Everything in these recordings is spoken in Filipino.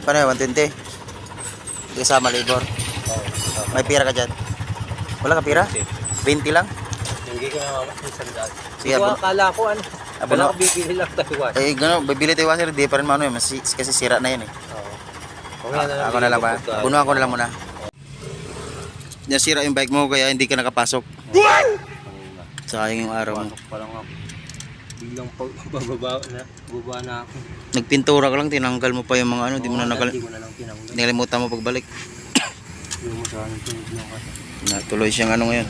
Paano yun? 120? Hindi kasama labor. May pira ka dyan? Wala ka pira? 20 lang? Hindi ko na mamas ng sandal. Sige, Ito, abon- akala ko ano. Abon- Akala ko bibili lang tayo. Eh, gano'n, bibili tayo washer, di pa rin mano yun. Mas, kasi sira na yan eh. Oo. Mamaya na lang Ako na lang ba? bibili ko na lang muna. Nasira yung bike mo kaya hindi ka nakapasok. Kanina. Sayang yung araw mo. Pasok pa lang ako. Biglang pag bababa na, baba na ako. Nagpintura ka lang, tinanggal mo pa yung mga ano, di mo na Oo, nakal... Hindi ko na lang tinanggal. Nakalimutan mo pagbalik. Hindi mo sa akin. Natuloy siyang ano ngayon.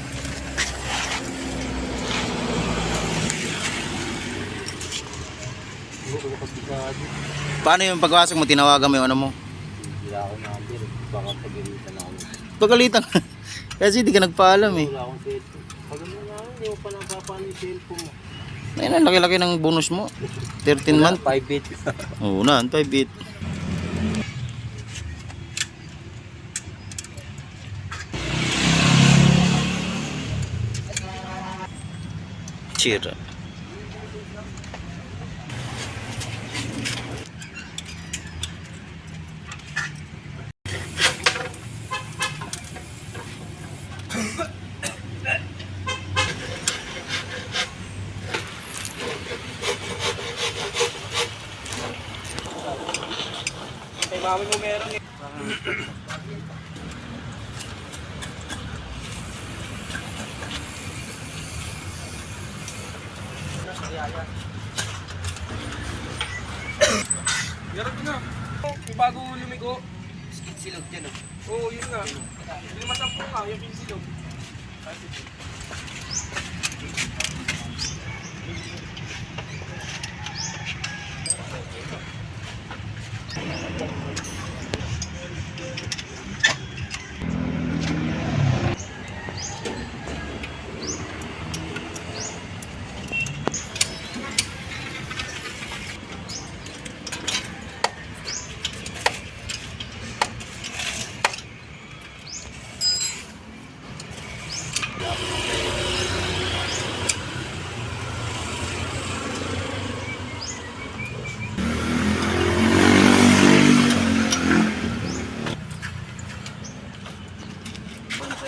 Hindi ko. Paano yung pagpasok mo, tinawagan mo yung ano mo? Hindi ako number. Baka pagalitan ako. Pagalitan ka. Kasi hindi ka nagpaalam eh. Wala akong cellphone. Pag ano nga, hindi mo pa napapano yung cellphone mo. Ayun ang laki-laki ng bonus mo. 13 month. 5 bit. Oo na, 5 bit. Cheer. Mami mo meron eh. Din na. Yung bago lumigo. Skid silog dyan oh. Oo, yun nga. Yung masampo nga, yung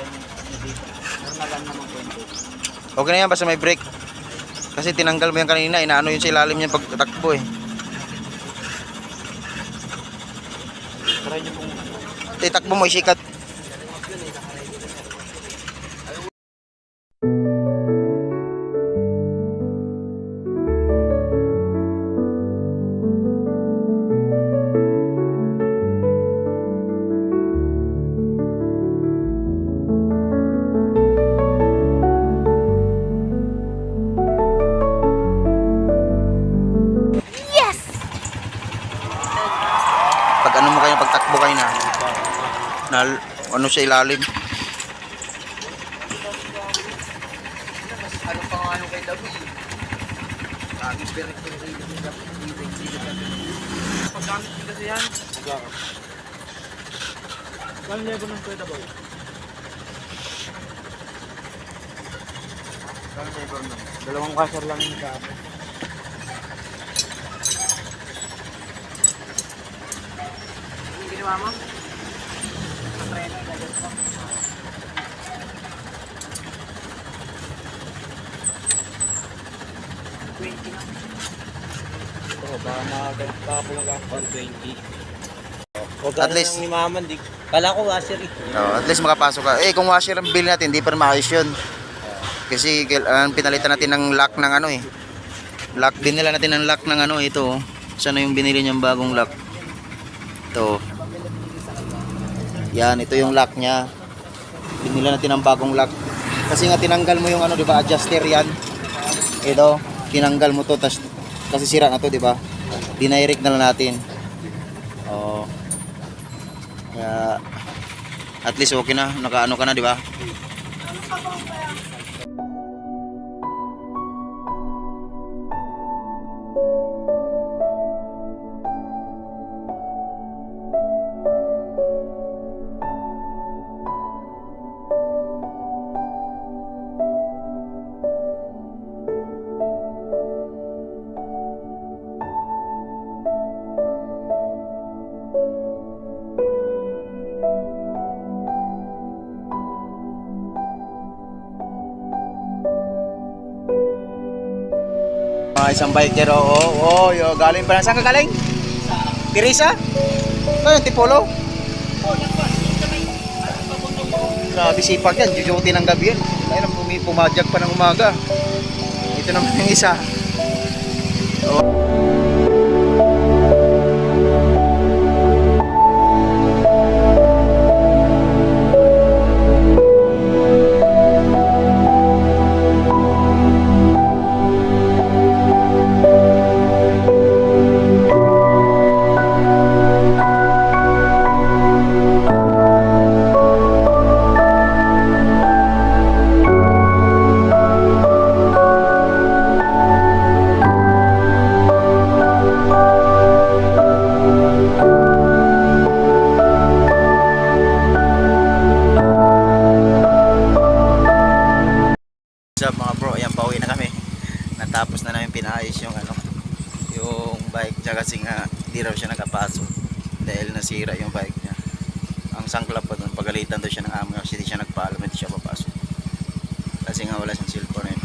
yung silog. Okay na yan, basta may brake. Kasi tinanggal mo yan kanina, inaano yun sa ilalim niya pagtakbo eh. Try niyo kung Itakbo mo, isikat. Pagtakbo kayo na, na ano sa ilalim. Ano pa nga yung kay Dabu eh. Lagi direct yung silog yung natin. Paggamit din kasi yan. Kano level ng kuya Dabu? Kano level ng? Dalawang kasar lang yung kapo. Ginawa mo? Sa treno, ilagay ko. Oo, baka makaganda po mag 120. Huwag At At least- ni Maman, di. Kala ko washer eh. Oh, at least makapasok ka. Eh, kung washer ang bill natin, hindi pa maayos yun. Kasi kailangan pinalitan natin ng lock ng ano eh. Lock, binila natin ng lock ng ano ito. oh. Sana yung binili niyang bagong lock. Ito. Yan, ito yung lock niya. Binila natin ng bagong lock. Kasi nga tinanggal mo yung ano, di ba, adjuster yan. Ito, tinanggal mo to, tas, kasi sira na to, di ba? Dinirect na lang natin. Oh. Kaya, at least okay na, nakaano ka na, di ba? Isang biker, oo. Oh, yo, galing pa. Saan ka galing? Teresa? Ano yung Tipolo? Grabe sipag yan, jujuti ng gabi yan. Ayun, pumi pumadyak pa ng umaga. Ito naman yung isa. What's bike niya kasi nga di raw siya nakapasok dahil nasira yung bike niya. Ang sangklap pa doon, pagalitan daw siya ng amo kasi di siya nagpaalam, hindi siya papasok. Kasi nga wala siyang cellphone. eh.